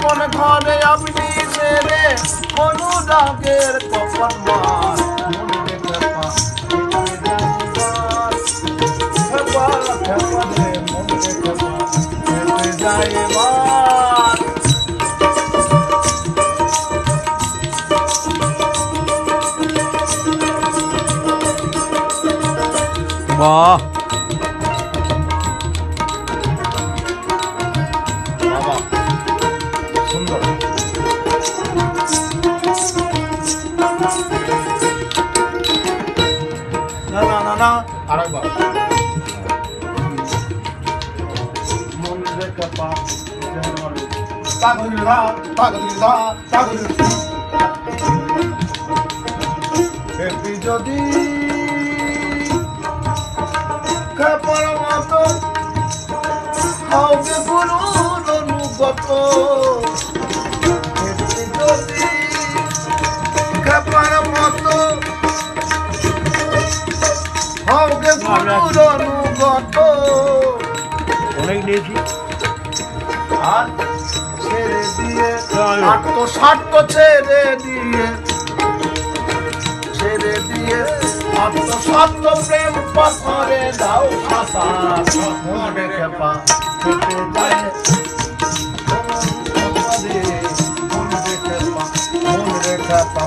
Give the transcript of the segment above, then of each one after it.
কোন ঘরে আপনি সেরে অনুরাগের কপন মার মনে না আরেকবার যদি খেপার মতো হবে গুরুর অনুগত হবে গুরুর অনুগত। অনেক নিয়েছি। আর ছেড়ে দিয়ে চলো। আত্মস্বার্থ ছেড়ে দিয়ে ছেড়ে দিয়ে আত্মস্বার্থ প্রেম পাথরে দাও সাতা মনে খেপা খেপে যায়। মন খেপা মন খেপা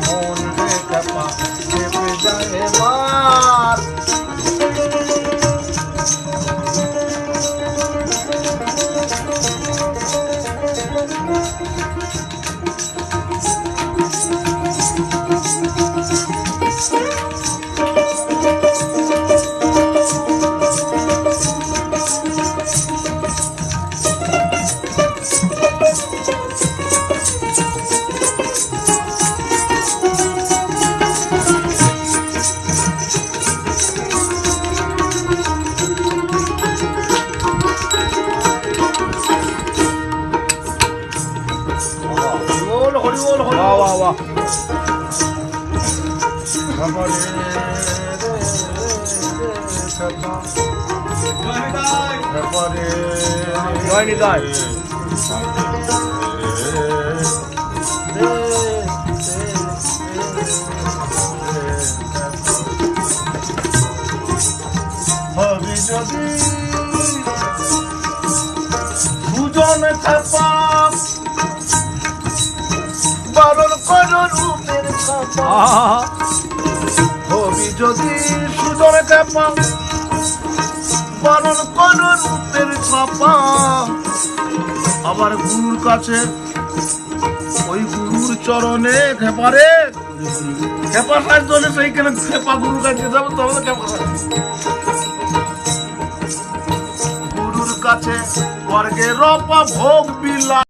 Vah vah vah. Join it die. Hadi hadi Bu can tepa হবি যদি সুজন চাপা, বারণ করো রূপের ছাপা। আবার গুরুর কাছে, ওই গুরুর চরণে খেপারে। খেপা সাহায্য হলে সেইখানে খেপা গুরুর কাছে যাব, তবে খেপা গুরুর কাছে স্বর্গের রপা ভোগ বিলা